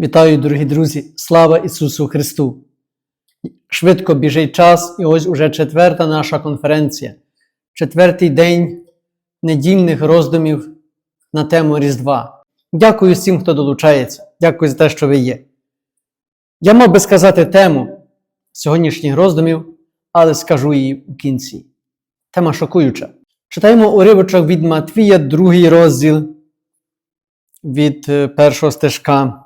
Вітаю, дорогі друзі! Слава Ісусу Христу! Швидко біжить час, і ось уже четверта наша конференція, четвертий день недільних роздумів на тему Різдва. Дякую всім, хто долучається. Дякую за те, що ви є. Я мав би сказати тему сьогоднішніх роздумів, але скажу її в кінці. Тема шокуюча. Читаємо уривочок від Матвія, другий розділ від е, першого стежка.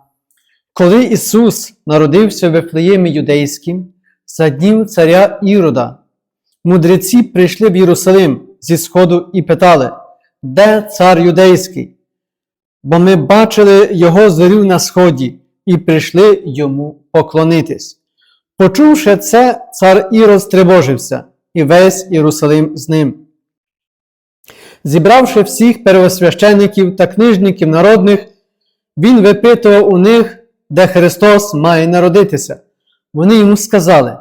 Коли Ісус народився в Вифлеємі Юдейським, за днів царя Ірода, мудреці прийшли в Єрусалим зі сходу і питали, де цар юдейський? Бо ми бачили його зорю на сході і прийшли йому поклонитись. Почувши це, цар Ірод стривожився, і весь Єрусалим з ним. Зібравши всіх первосвящеників та книжників народних, він випитував у них, де Христос має народитися. Вони йому сказали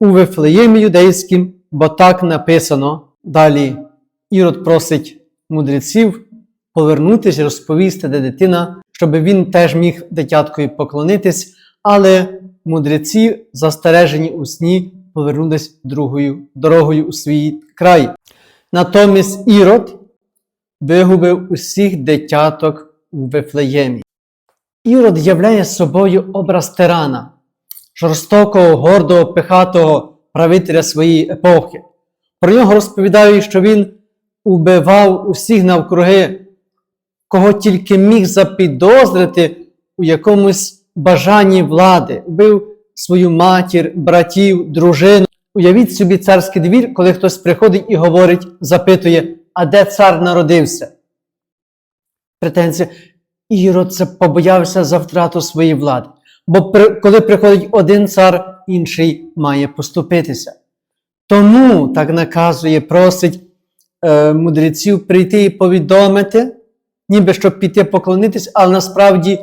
у Вифлеємі юдейським, бо так написано. Далі Ірод просить мудреців повернутися, розповісти, де дитина, щоб він теж міг дитяткою поклонитись, але мудреці, застережені у сні, повернулись другою дорогою у свій край. Натомість Ірод вигубив усіх дитяток у Вифлеємі. Ірод являє собою образ тирана, жорстокого, гордого, пихатого правителя своєї епохи. Про нього розповідають, що він убивав усіх навкруги, кого тільки міг запідозрити у якомусь бажанні влади, вбив свою матір, братів, дружину. Уявіть собі царський двір, коли хтось приходить і говорить, запитує, а де цар народився? Претензія. Ірод це побоявся за втрату своєї влади. Бо при, коли приходить один цар, інший має поступитися. Тому так наказує, просить е, мудреців прийти і повідомити, ніби щоб піти поклонитись, але насправді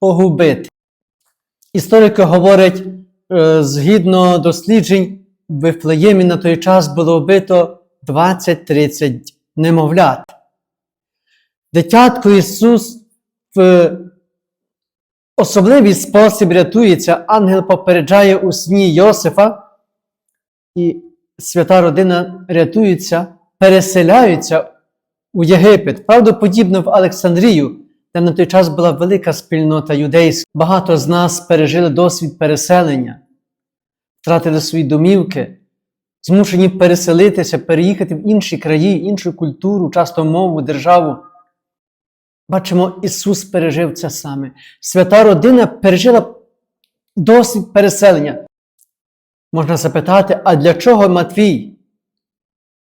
погубити. Історики говорять, е, згідно досліджень, в Вифлеємі на той час було вбито 20-30 немовлят. Дитятко Ісус в особливий спосіб рятується, ангел попереджає у сні Йосифа, і свята родина рятується, переселяються у Єгипет. Правдоподібно в Олександрію, де на той час була велика спільнота юдейська. Багато з нас пережили досвід переселення, втратили свої домівки, змушені переселитися, переїхати в інші краї, іншу культуру, часто мову, державу. Бачимо, Ісус пережив це саме. Свята родина пережила досвід переселення. Можна запитати, а для чого Матвій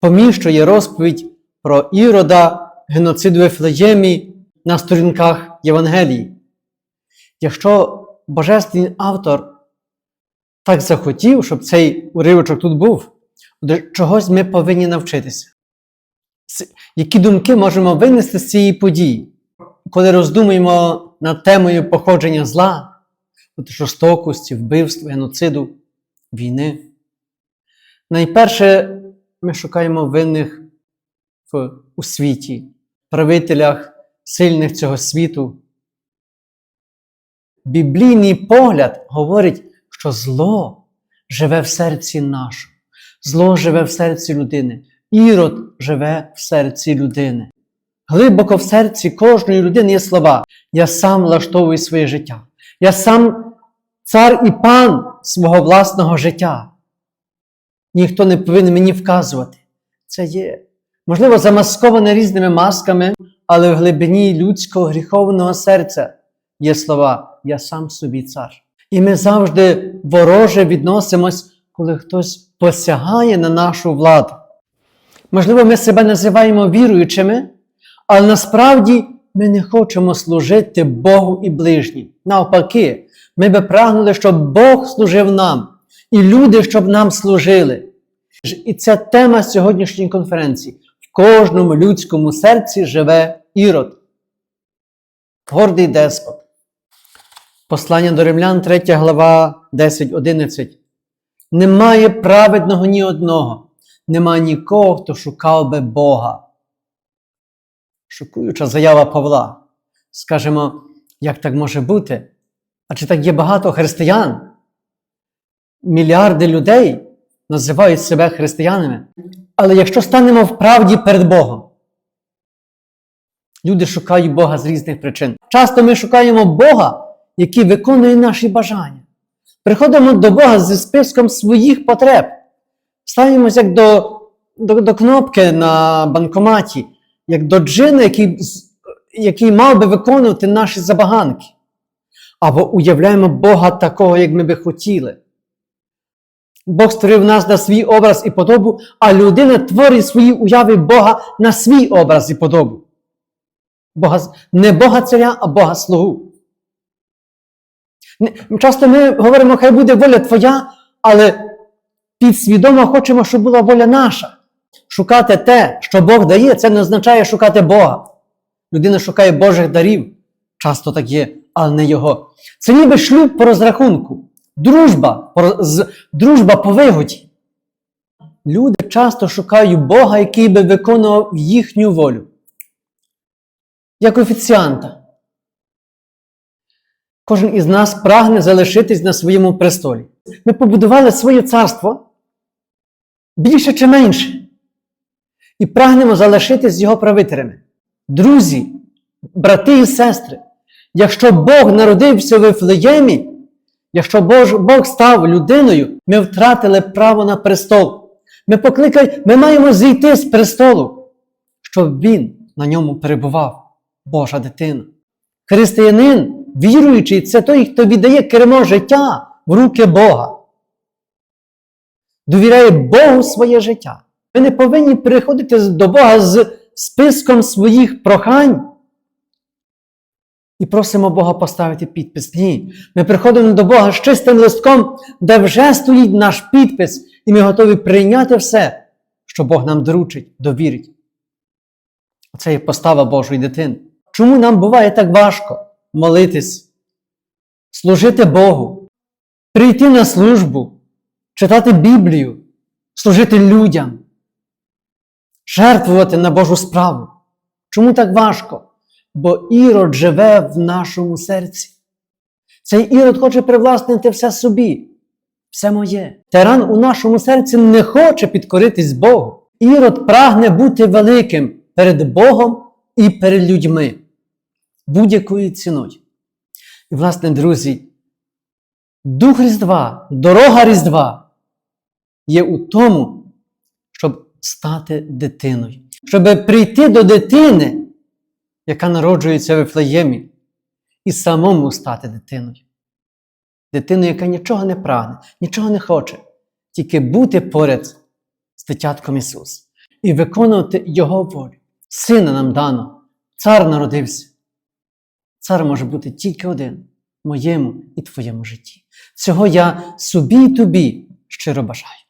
поміщує розповідь про Ірода, геноцид в Ефлеємі на сторінках Євангелії? Якщо Божественний автор так захотів, щоб цей уривочок тут був, до чогось ми повинні навчитися. Які думки можемо винести з цієї події? Коли роздумуємо над темою походження зла, от жорстокості, вбивства, геноциду, війни, найперше ми шукаємо винних в, у світі, правителях сильних цього світу. Біблійний погляд говорить, що зло живе в серці нашому, зло живе в серці людини, ірод живе в серці людини. Глибоко в серці кожної людини є слова. Я сам влаштовую своє життя. Я сам цар і пан свого власного життя. Ніхто не повинен мені вказувати. Це є, можливо, замасковане різними масками, але в глибині людського гріховного серця є слова Я сам собі цар. І ми завжди вороже відносимось, коли хтось посягає на нашу владу. Можливо, ми себе називаємо віруючими. Але насправді ми не хочемо служити Богу і ближнім. Навпаки, ми би прагнули, щоб Бог служив нам, і люди, щоб нам служили. І це тема сьогоднішньої конференції. В кожному людському серці живе ірод. Гордий деспот. Послання до римлян, 3 глава 10.11. Немає праведного ні одного, немає нікого, хто шукав би Бога шокуюча заява Павла. Скажемо, як так може бути? А чи так є багато християн? Мільярди людей називають себе християнами. Але якщо станемо в правді перед Богом, люди шукають Бога з різних причин. Часто ми шукаємо Бога, який виконує наші бажання. Приходимо до Бога зі списком своїх потреб. Ставимося як до, до, до кнопки на банкоматі, як до джина, який, який мав би виконувати наші забаганки. Або уявляємо Бога такого, як ми би хотіли. Бог створив нас на свій образ і подобу, а людина творить свої уяви Бога на свій образ і подобу. Бога, не Бога царя, а Бога слугу. Часто ми говоримо, хай буде воля Твоя, але підсвідомо хочемо, щоб була воля наша. Шукати те, що Бог дає, це не означає шукати Бога. Людина шукає Божих дарів. Часто так є, але не Його. Це ніби шлюб по розрахунку, дружба дружба по вигоді. Люди часто шукають Бога, який би виконував їхню волю. Як офіціанта. Кожен із нас прагне залишитись на своєму престолі. Ми побудували своє царство більше чи менше. І прагнемо залишитись його правителями. Друзі, брати і сестри, якщо Бог народився в Ефлеємі, якщо Бог, Бог став людиною, ми втратили право на престол. Ми покликаємо, ми маємо зійти з престолу, щоб він на ньому перебував, Божа дитина. Християнин, віруючий, це той, хто віддає кермо життя в руки Бога. Довіряє Богу своє життя. Ми не повинні приходити до Бога з списком своїх прохань і просимо Бога поставити підпис. Ні. Ми приходимо до Бога з чистим листком, де вже стоїть наш підпис, і ми готові прийняти все, що Бог нам доручить, довірить. Оце є постава Божої дитини. Чому нам буває так важко молитись, служити Богу, прийти на службу, читати Біблію, служити людям, жертвувати на Божу справу? Чому так важко? Бо ірод живе в нашому серці. Цей ірод хоче привласнити все собі, все моє. Тиран у нашому серці не хоче підкоритись Богу. Ірод прагне бути великим перед Богом і перед людьми будь-якою ціною. І, власне, друзі, дух Різдва, дорога Різдва є у тому, стати дитиною, щоб прийти до дитини, яка народжується в Ефлеємі, і самому стати дитиною. Дитиною, яка нічого не прагне, нічого не хоче, тільки бути поряд з дитятком Ісус і виконувати Його волю. Сина нам дано, цар народився. Цар може бути тільки один в моєму і твоєму житті. Цього я собі і тобі щиро бажаю.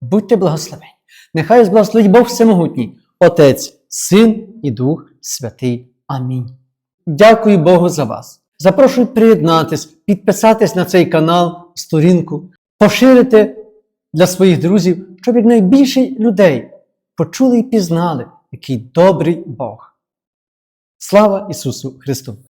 Будьте благословені. Нехай вас благословить Бог Всемогутній, Отець, Син і Дух Святий. Амінь. Дякую Богу за вас. Запрошую приєднатись, підписатись на цей канал, сторінку, поширити для своїх друзів, щоб якнайбільше людей почули і пізнали, який добрий Бог. Слава Ісусу Христу!